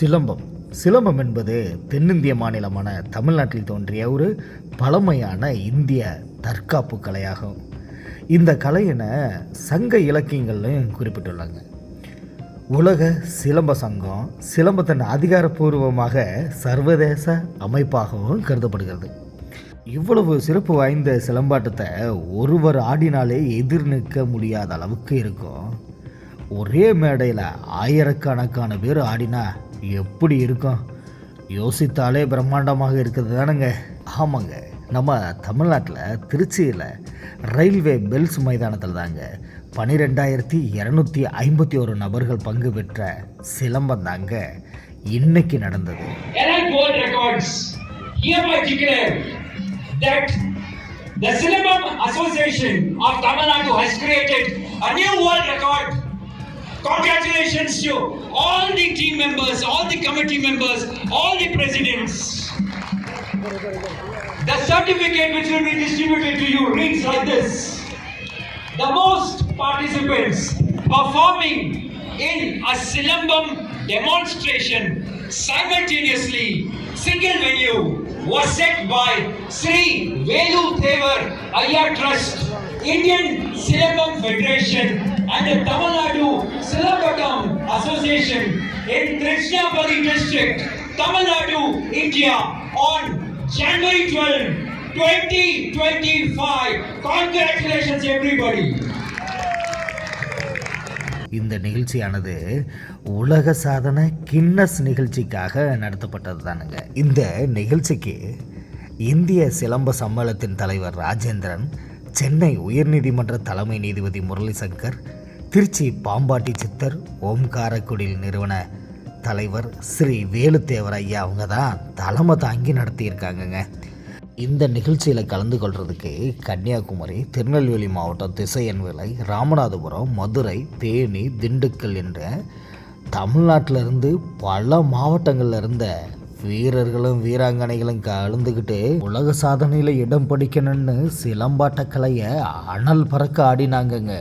சிலம்பம். சிலம்பம் என்பது தென்னிந்திய மாநிலமான தமிழ்நாட்டில் தோன்றிய ஒரு பழமையான இந்திய தற்காப்பு கலையாகும். இந்த கலையினை சங்க இலக்கியங்கள்லையும் குறிப்பிட்டுள்ளாங்க. உலக சிலம்ப சங்கம் சிலம்பத்தின் அதிகாரப்பூர்வமாக சர்வதேச அமைப்பாகவும் கருதப்படுகிறது. இவ்வளவு சிறப்பு வாய்ந்த சிலம்பாட்டத்தை ஒருவர் ஆடினாலே எதிர் நிற்க முடியாத அளவுக்கு இருக்கும். ஒரே மேடையில் ஆயிரக்கணக்கான பேர் ஆடினா எப்படி இருக்கும்? யோசித்தாலே பிரம்மாண்டமாக இருக்கிறது தானுங்க. ஆமாங்க. நம்ம தமிழ்நாட்டில் திருச்சியில் ரயில்வே பெல்ஸ் மைதானத்தில் தாங்க பனிரெண்டாயிரத்தி இரநூத்தி ஐம்பத்தி ஒரு நபர்கள் பங்கு பெற்ற சிலம்பம் தாங்க இன்னைக்கு நடந்தது. The Syllabum Association of Tamil Nadu has created a new world record. Congratulations to all the team members, all the committee members, all the presidents. The certificate which will be distributed to you reads like this. The most participants performing in a Silambam demonstration simultaneously, single venue, was set by Sri Velu Thevar Ayya Trust, Indian Silambam Federation, and the Tamil Nadu Silambatam Association in Krishnapalli district, Tamil Nadu, India, on January 12, 2025. Congratulations, everybody. இந்த நிகழ்ச்சியானது உலக சாதனை Guinness நிகழ்ச்சிக்காக நடத்தப்பட்டது தானுங்க இந்த நிகழ்ச்சிக்கு இந்திய சிலம்ப சம்மேளத்தின் தலைவர் ராஜேந்திரன் சென்னை உயர்நீதிமன்ற தலைமை நீதிபதி முரளி சங்கர் திருச்சி பாம்பாட்டி சித்தர் ஓம்காரக்குடில் நிறுவன தலைவர் ஸ்ரீ வேலுத்தேவர் ஐயா அவங்க தான் தலைமை தாங்கி நடத்தியிருக்காங்கங்க. இந்த நிகழ்ச்சியில் கலந்து கொள்கிறதுக்கு கன்னியாகுமரி திருநெல்வேலி மாவட்டம் திசையன்விலை ராமநாதபுரம் மதுரை தேனி திண்டுக்கல் என்ற தமிழ்நாட்டிலிருந்து பல மாவட்டங்களில் இருந்த வீரர்களும் வீராங்கனைகளும் கலந்துக்கிட்டு உலக சாதனையில் இடம் பிடிக்கணும்னு சிலம்பாட்ட கலையை அனல் பறக்க ஆடினாங்கங்க.